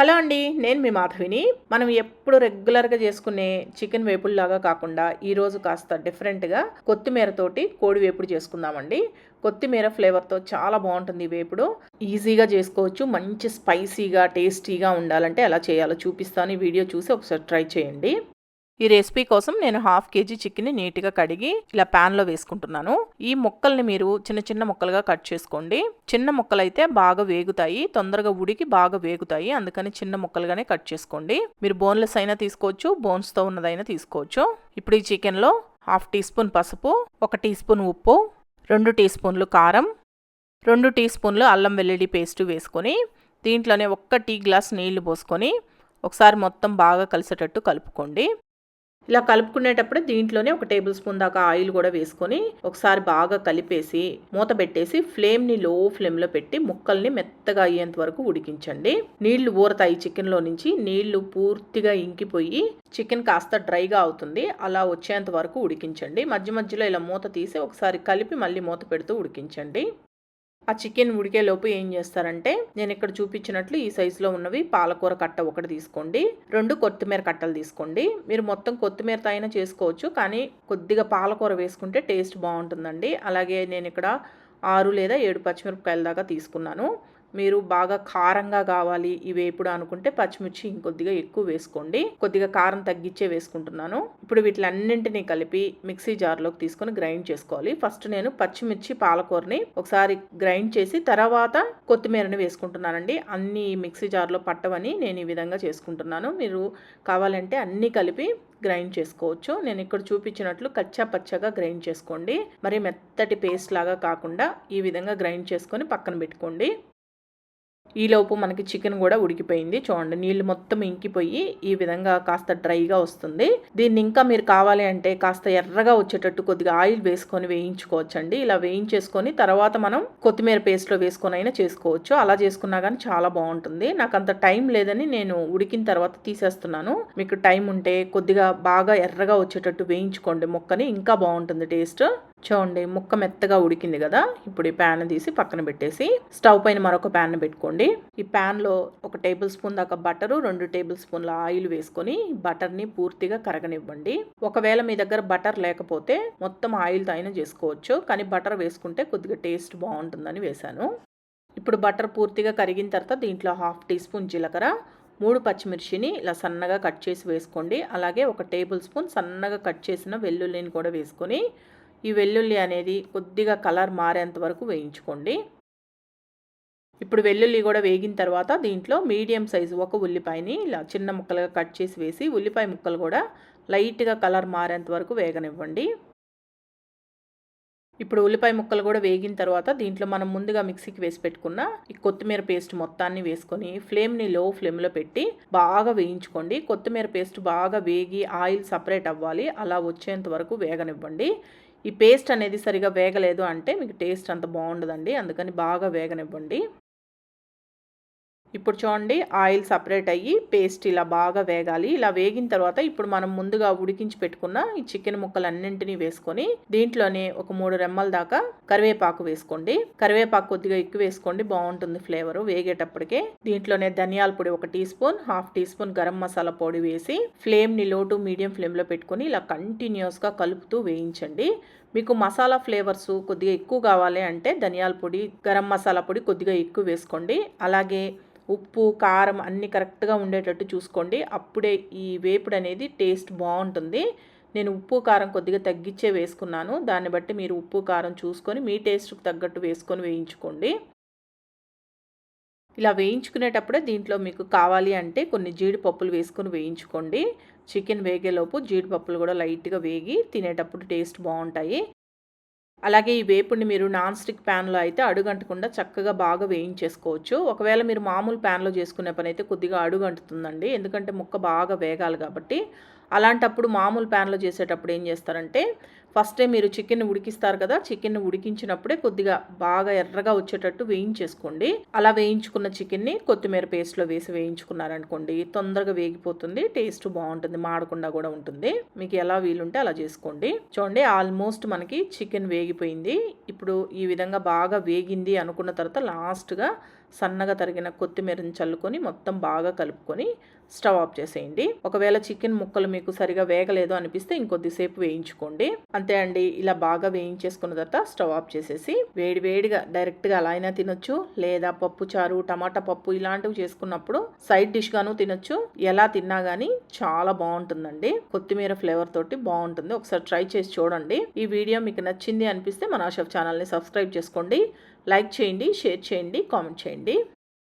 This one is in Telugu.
హలో అండి నేను మీ మాధవిని. మనం ఎప్పుడు రెగ్యులర్గా చేసుకునే చికెన్ వేపుల్లాగా కాకుండా ఈరోజు కాస్త డిఫరెంట్గా కొత్తిమీరతోటి కోడి వేపుడు చేసుకుందామండి. కొత్తిమీర ఫ్లేవర్తో చాలా బాగుంటుంది వేపుడు. ఈజీగా చేసుకోవచ్చు మంచి స్పైసీగా టేస్టీగా ఉండాలంటే ఎలా చేయాలో చూపిస్తాను. ఈ వీడియో చూసి ఒకసారి ట్రై చేయండి. ఈ రెసిపీ కోసం నేను హాఫ్ కేజీ చికెన్ని నీట్గా కడిగి ఇలా ప్యాన్లో వేసుకుంటున్నాను. ఈ ముక్కల్ని మీరు చిన్న చిన్న ముక్కలుగా కట్ చేసుకోండి. చిన్న ముక్కలైతే బాగా వేగుతాయి. తొందరగా ఉడికి బాగా వేగుతాయి. అందుకని చిన్న ముక్కలుగానే కట్ చేసుకోండి. మీరు బోన్లెస్ అయినా తీసుకోవచ్చు బోన్స్తో ఉన్నదైనా తీసుకోవచ్చు. ఇప్పుడు ఈ చికెన్లో హాఫ్ టీ స్పూన్ పసుపు ఒక టీ స్పూన్ ఉప్పు రెండు టీ స్పూన్లు కారం రెండు టీ స్పూన్లు అల్లం వెల్లుల్లి పేస్ట్ వేసుకొని దీంట్లోనే ఒక్క టీ గ్లాస్ నీళ్ళు పోసుకొని ఒకసారి మొత్తం బాగా కలిసేటట్టు కలుపుకోండి. ఇలా కలుపుకునేటప్పుడు దీంట్లోనే ఒక టేబుల్ స్పూన్ దాకా ఆయిల్ కూడా వేసుకొని ఒకసారి బాగా కలిపేసి మూత పెట్టేసి ఫ్లేమ్ని లో ఫ్లేమ్లో పెట్టి ముక్కల్ని మెత్తగా అయ్యేంత వరకు ఉడికించండి. నీళ్ళు ఊరతాయి చికెన్లో నుంచి. నీళ్ళు పూర్తిగా ఇంకిపోయి చికెన్ కాస్త డ్రైగా అవుతుంది. అలా వచ్చేంత వరకు ఉడికించండి. మధ్య మధ్యలో ఇలా మూత తీసి ఒకసారి కలిపి మళ్ళీ మూత పెడుతూ ఉడికించండి. ఆ చికెన్ ఉడికేలోపు ఏం చేస్తారంటే నేను ఇక్కడ చూపించినట్లు ఈ సైజులో ఉన్నవి పాలకూర కట్ట ఒకటి తీసుకోండి రెండు కొత్తిమీర కట్టలు తీసుకోండి. మీరు మొత్తం కొత్తిమీరతో అయినా చేసుకోవచ్చు కానీ కొద్దిగా పాలకూర వేసుకుంటే టేస్ట్ బాగుంటుందండి. అలాగే నేను ఇక్కడ ఆరు లేదా ఏడు పచ్చిమిరపకాయల దాకా తీసుకున్నాను. మీరు బాగా కారంగా కావాలి ఈ వేపుడు అనుకుంటే పచ్చిమిర్చి ఇంకొద్దిగా ఎక్కువ వేసుకోండి. కొద్దిగా కారం తగ్గించే వేసుకుంటున్నాను. ఇప్పుడు వీటిలన్నింటినీ కలిపి మిక్సీ జార్లోకి తీసుకొని గ్రైండ్ చేసుకోవాలి. ఫస్ట్ నేను పచ్చిమిర్చి పాలకూరని ఒకసారి గ్రైండ్ చేసి తర్వాత కొత్తిమీరని వేసుకుంటున్నానండి. అన్ని మిక్సీ జార్లో పట్టవని నేను ఈ విధంగా చేసుకుంటున్నాను. మీరు కావాలంటే అన్నీ కలిపి గ్రైండ్ చేసుకోవచ్చు. నేను ఇక్కడ చూపించినట్లు కచ్చా పచ్చగా గ్రైండ్ చేసుకోండి. మరి మెత్తటి పేస్ట్ లాగా కాకుండా ఈ విధంగా గ్రైండ్ చేసుకొని పక్కన పెట్టుకోండి. ఈలోపు మనకి చికెన్ కూడా ఉడికిపోయింది. చూడండి నీళ్ళు మొత్తం ఇంకిపోయి ఈ విధంగా కాస్త డ్రైగా వస్తుంది. దీన్ని ఇంకా మీరు కావాలి అంటే కాస్త ఎర్రగా వచ్చేటట్టు కొద్దిగా ఆయిల్ వేసుకొని వేయించుకోవచ్చండి. ఇలా వేయించేసుకొని తర్వాత మనం కొత్తిమీర పేస్ట్లో వేసుకొని అయినా చేసుకోవచ్చు. అలా చేసుకున్నా కానీ చాలా బాగుంటుంది. నాకు అంత టైం లేదని నేను ఉడికిన తర్వాత తీసేస్తున్నాను. మీకు టైం ఉంటే కొద్దిగా బాగా ఎర్రగా వచ్చేటట్టు వేయించుకోండి. మొక్కని ఇంకా బాగుంటుంది టేస్ట్. చూడండి ముక్క మెత్తగా ఉడికింది కదా? ఇప్పుడు ఈ ప్యాన్ తీసి పక్కన పెట్టేసి స్టవ్ పైన మరొక ప్యాన్ పెట్టుకోండి. ఈ ప్యాన్లో ఒక టేబుల్ స్పూన్ దాకా బటరు రెండు టేబుల్ స్పూన్ల ఆయిల్ వేసుకొని బటర్ని పూర్తిగా కరగనివ్వండి. ఒకవేళ మీ దగ్గర బటర్ లేకపోతే మొత్తం ఆయిల్తో అయినా చేసుకోవచ్చు కానీ బటర్ వేసుకుంటే కొద్దిగా టేస్ట్ బాగుంటుందని వేశాను. ఇప్పుడు బటర్ పూర్తిగా కరిగిన తర్వాత దీంట్లో హాఫ్ టీ స్పూన్ జీలకర్ర మూడు పచ్చిమిర్చిని ఇలా సన్నగా కట్ చేసి వేసుకోండి. అలాగే ఒక టేబుల్ స్పూన్ సన్నగా కట్ చేసిన వెల్లుల్లిని కూడా వేసుకొని ఈ వెల్లుల్లి అనేది కొద్దిగా కలర్ మారేంత వరకు వేయించుకోండి. ఇప్పుడు వెల్లుల్లి కూడా వేగిన తర్వాత దీంట్లో మీడియం సైజు ఒక ఉల్లిపాయని ఇలా చిన్న ముక్కలుగా కట్ చేసి వేసి ఉల్లిపాయ ముక్కలు కూడా లైట్గా కలర్ మారేంత వరకు వేగనివ్వండి. ఇప్పుడు ఉల్లిపాయ ముక్కలు కూడా వేగిన తర్వాత దీంట్లో మనం ముందుగా మిక్సీకి వేసి పెట్టుకున్న ఈ కొత్తిమీర పేస్ట్ మొత్తాన్ని వేసుకొని ఫ్లేమ్ని లో ఫ్లేమ్లో పెట్టి బాగా వేయించుకోండి. కొత్తిమీర పేస్ట్ బాగా వేగి ఆయిల్ సపరేట్ అవ్వాలి. అలా వచ్చేంత వరకు వేగనివ్వండి. ఈ పేస్ట్ అనేది సరిగా వేగలేదు అంటే మీకు టేస్ట్ అంత బాగుండదండి. అందుకని బాగా వేగనివ్వండి. ఇప్పుడు చూడండి ఆయిల్ సపరేట్ అయ్యి పేస్ట్ ఇలా బాగా వేగాలి. ఇలా వేగిన తర్వాత ఇప్పుడు మనం ముందుగా ఉడికించి పెట్టుకున్న ఈ చికెన్ ముక్కలన్నింటినీ వేసుకొని దీంట్లోనే ఒక మూడు రెమ్మల దాకా కరివేపాకు వేసుకోండి. కరివేపాకు కొద్దిగా ఎక్కువ వేసుకోండి బాగుంటుంది ఫ్లేవర్. వేగేటప్పటికే దీంట్లోనే ధనియాల పొడి ఒక teaspoon half teaspoon garam masala పొడి వేసి ఫ్లేమ్ని లో టు మీడియం ఫ్లేమ్లో పెట్టుకొని ఇలా కంటిన్యూస్గా కలుపుతూ వేయించండి. మీకు మసాలా ఫ్లేవర్స్ కొద్దిగా ఎక్కువ కావాలి అంటే ధనియాల పొడి గరం మసాలా పొడి కొద్దిగా ఎక్కువ వేసుకోండి. అలాగే ఉప్పు కారం అన్నీ కరెక్ట్గా ఉండేటట్టు చూసుకోండి. అప్పుడే ఈ వేపుడు అనేది టేస్ట్ బాగుంటుంది నేను ఉప్పు కారం కొద్దిగా తగ్గించే వేసుకున్నాను. దాన్ని బట్టి మీరు ఉప్పు కారం చూసుకొని మీ టేస్ట్కి తగ్గట్టు వేసుకొని వేయించుకోండి. ఇలా వేయించుకునేటప్పుడే దీంట్లో మీకు కావాలి అంటే కొన్ని జీడిపప్పులు వేసుకొని వేయించుకోండి. చికెన్ వేగేలోపు జీడిపప్పులు కూడా లైట్గా వేగి తినేటప్పుడు టేస్ట్ బాగుంటాయి అలాగే ఈ వేపుడిని మీరు నాన్ స్టిక్ ప్యాన్లో అయితే అడుగంటకుండా చక్కగా బాగా వేయించేసుకోవచ్చు. ఒకవేళ మీరు మామూలు ప్యాన్లో చేసుకునే పని అయితే కొద్దిగా అడుగంటుతుందండి. ఎందుకంటే ముక్క బాగా వేగాలి కాబట్టి. అలాంటప్పుడు మామూలు ప్యాన్లో చేసేటప్పుడు ఏం చేస్తారంటే ఫస్టే మీరు చికెన్ ఉడికిస్తారు కదా చికెన్ ఉడికించినప్పుడే కొద్దిగా బాగా ఎర్రగా వచ్చేటట్టు వేయించేసుకోండి. అలా వేయించుకున్న చికెన్ని కొత్తిమీర పేస్ట్లో వేసి వేయించుకున్నారనుకోండి తొందరగా వేగిపోతుంది టేస్ట్ బాగుంటుంది మాడకుండా కూడా ఉంటుంది. మీకు ఎలా వీలుంటే అలా చేసుకోండి. చూడండి ఆల్మోస్ట్ మనకి చికెన్ వేగిపోయింది. ఇప్పుడు ఈ విధంగా బాగా వేగింది అనుకున్న తర్వాత లాస్ట్గా సన్నగా తరిగిన కొత్తిమీరని చల్లుకొని మొత్తం బాగా కలుపుకొని స్టవ్ ఆఫ్ చేసేయండి. ఒకవేళ చికెన్ ముక్కలు మీకు సరిగా వేగలేదు అనిపిస్తే ఇంకొద్దిసేపు వేయించుకోండి. అంతే అండి ఇలా బాగా వేయించేసుకున్న తర్వాత స్టవ్ ఆఫ్ చేసేసి వేడి వేడిగా డైరెక్ట్గా అలా అయినా తినొచ్చు. లేదా పప్పు చారు టమాటా పప్పు ఇలాంటివి చేసుకున్నప్పుడు సైడ్ డిష్ గాను తినొచ్చు. ఎలా తిన్నా కానీ చాలా బాగుంటుందండి. కొత్తిమీర ఫ్లేవర్ తోటి బాగుంటుంది. ఒకసారి ట్రై చేసి చూడండి. ఈ వీడియో మీకు నచ్చింది అనిపిస్తే మన ఆషఫ్ ఛానల్ని సబ్స్క్రైబ్ చేసుకోండి. లైక్ చేయండి షేర్ చేయండి కామెంట్ చేయండి. అండి